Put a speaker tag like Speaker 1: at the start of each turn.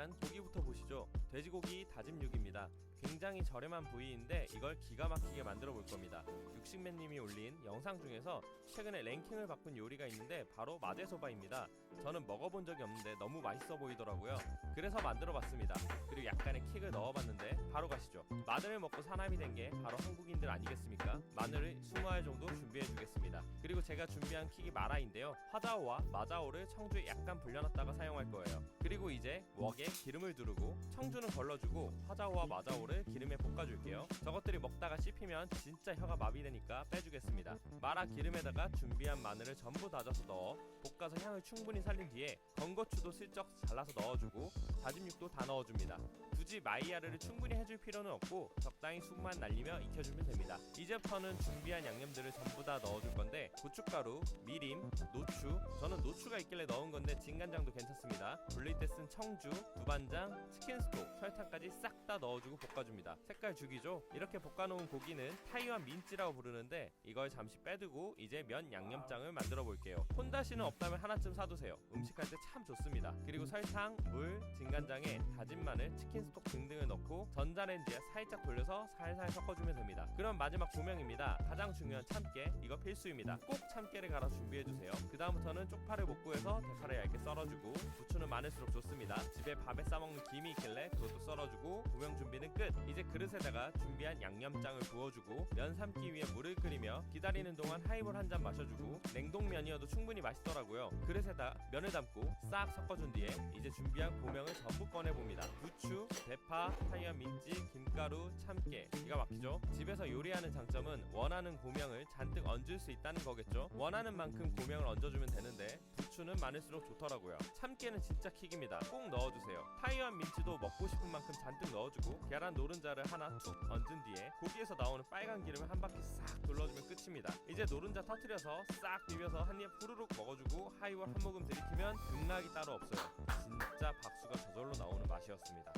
Speaker 1: 준비한 고기부터 보시죠. 돼지고기 다짐 육입니다. 굉장히 저렴한 부위인데 이걸 기가 막히게 만들어 볼 겁니다. 육식맨님이 올린 영상 중에서 최근에 랭킹을 바꾼 요리가 있는데 바로 마제소바입니다. 저는 먹어본 적이 없는데 너무 맛있어 보이더라고요. 그래서 만들어 봤습니다. 그리고 약간의 킥을 넣어봤는데 바로 가시죠. 마늘을 먹고 사람이 된 게 바로 한국인들 아니겠습니까? 마늘을 20알 정도 준비해 주겠습니다. 그리고 제가 준비한 킥이 마라인데요. 화자오와 마자오를 청주에 약간 불려놨다가 사용할 거예요. 그리고 이제 웍에 기름을 두르고 청주는 걸러주고 화자오와 마자오를 기름에 볶아줄게요. 저것들이 먹다가 씹히면 진짜 혀가 마비되니까 빼주겠습니다. 마라 기름에다가 준비한 마늘을 전부 다져서 넣어 볶아서 향을 충분히 살린 뒤에 건고추도 슬쩍 잘라서 넣어주고 다진 육도 다 넣어줍니다. 굳이 마이야르를 충분히 해줄 필요는 없고 적당히 숨만 날리며 익혀주면 됩니다. 이제부터는 준비한 양념들을 전부 다 넣어줄 건데 고춧가루, 미림, 노추 저는 노추 가 있길래 넣은 건데 진간장도 괜찮습니다. 불릴 때 쓴 청주, 두반장, 치킨 스톡, 설탕까지 싹 다 넣어주고 볶아줍니다. 색깔 죽이죠? 이렇게 볶아놓은 고기는 타이완 민찌라고 부르는데 이걸 잠시 빼두고 이제 면 양념장을 만들어 볼게요. 혼다시는 없다면 하나쯤 사두세요. 음식할 때 참 좋습니다. 그리고 설탕, 물, 진간장에 다진 마늘, 치킨 스톡 등등을 넣고 전자레인지에 살짝 돌려서 살살 섞어주면 됩니다. 그럼 마지막 조명입니다. 가장 중요한 참깨 이거 필수입니다. 꼭 참깨를 갈아 준비해 주세요. 그 다음부터는 쪽파를 볶 고해서 대파를 얇게 썰어주고 부추는 많을수록 좋습니다. 집에 밥에 싸먹는 김이 있길래 그것도 썰어주고 조명 준비는 끝. 이제 그릇에다가 준비한 양념장을 부어주고 면 삶기 위해 물을 끓이며 기다리는 동안 하이볼 한 잔 마셔주고 냉동면이어도 충분히 맛있더라고요. 그릇에다 면을 담고 싹 섞어준 뒤에 이제 준비한 고명을 전부 꺼내 봅니다. 대파, 타이완 민지, 김가루, 참깨 기가 막히죠? 집에서 요리하는 장점은 원하는 고명을 잔뜩 얹을 수 있다는 거겠죠? 원하는 만큼 고명을 얹어주면 되는데 부추는 많을수록 좋더라고요. 참깨는 진짜 킥입니다. 꼭 넣어주세요. 타이완 민치도 먹고 싶은 만큼 잔뜩 넣어주고 계란 노른자를 하나 툭 얹은 뒤에 고기에서 나오는 빨간 기름을 한 바퀴 싹 둘러주면 끝입니다. 이제 노른자 터트려서 싹 비벼서 한 입 후루룩 먹어주고 하이볼 한 모금 들이키면 극락이 따로 없어요. 진짜 박수가 저절로 나오는 맛이었습니다.